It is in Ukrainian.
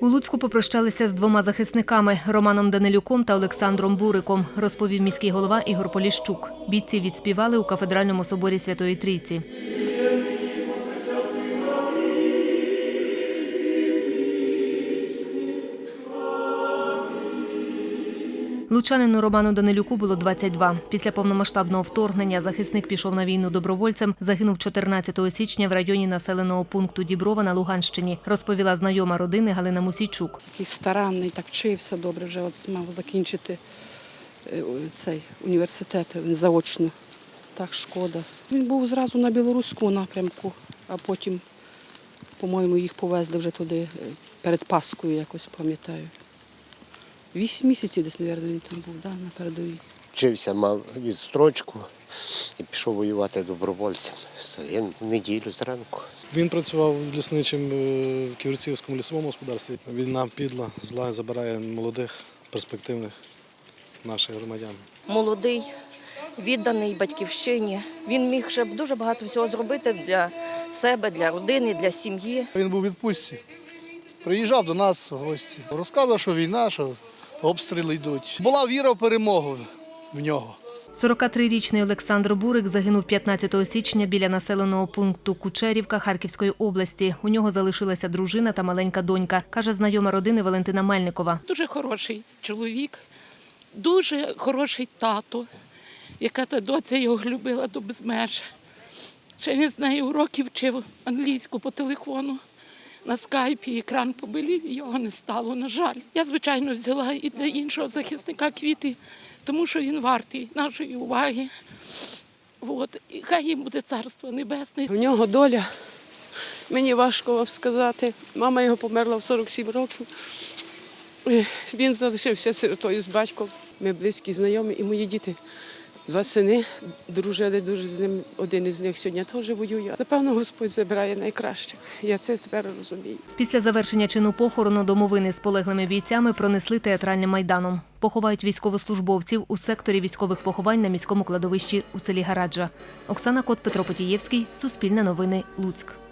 У Луцьку попрощалися з двома захисниками Романом Данилюком та Олександром Буриком, розповів міський голова Ігор Поліщук. Бійці відспівали у кафедральному соборі Святої Трійці. Лучанину Роману Данилюку було 22. Після повномасштабного вторгнення захисник пішов на війну добровольцем. Загинув 14 січня в районі населеного пункту Діброва на Луганщині, розповіла знайома родини Галина Мусійчук. Такий старанний, так вчився добре, вже от мав закінчити е, цей університет він заочно. Так шкода. Він був зразу на білоруську напрямку, а потім, по-моєму, їх повезли вже туди е, перед Паскою, якось пам'ятаю. Вісім місяців десь, мабуть, він там був, да, на передовій. Вчився, мав відстрочку і пішов воювати добровольцем. В неділю зранку. Він працював лісничим е, в Ківерцівському лісовому господарстві. Війна підла, зла забирає молодих, перспективних наших громадян. молодий, відданий батьківщині. Він міг ще дуже багато всього зробити для себе, для родини, для сім'ї. Він був у відпустці. Приїжджав до нас в гості. Розказував, що війна, що обстріли йдуть. Була віра в перемогу в нього. 43-річний Олександр Бурик загинув 15 січня біля населеного пункту Кучерівка Харківської області. У нього залишилася дружина та маленька донька, каже знайома родини Валентина Мельникова. Дуже хороший чоловік, дуже хороший тато, яка та доця його любила до безмеж. Ще він з нею уроки вчив англійську по телефону. На скайпі екран побилів, і його не стало, на жаль. Я, звичайно, взяла і для іншого захисника квіти, тому що він вартий нашої уваги. От. І хай їм буде царство небесне. У нього доля. Мені важко вам сказати. Мама його померла в 47 років. Е, Він залишився сиротою з батьком. Ми близькі знайомі і мої діти. Два сини дружили дуже з ним. Один із них сьогодні теж воює. Напевно, Господь забирає найкращих. Я це тепер розумію. Після завершення чину похорону домовини з полеглими бійцями пронесли театральним майданом. Поховають військовослужбовців у секторі військових поховань на міському кладовищі у селі Гараджа. Оксана Кот, Петро Потієвський, Суспільне новини, Луцьк.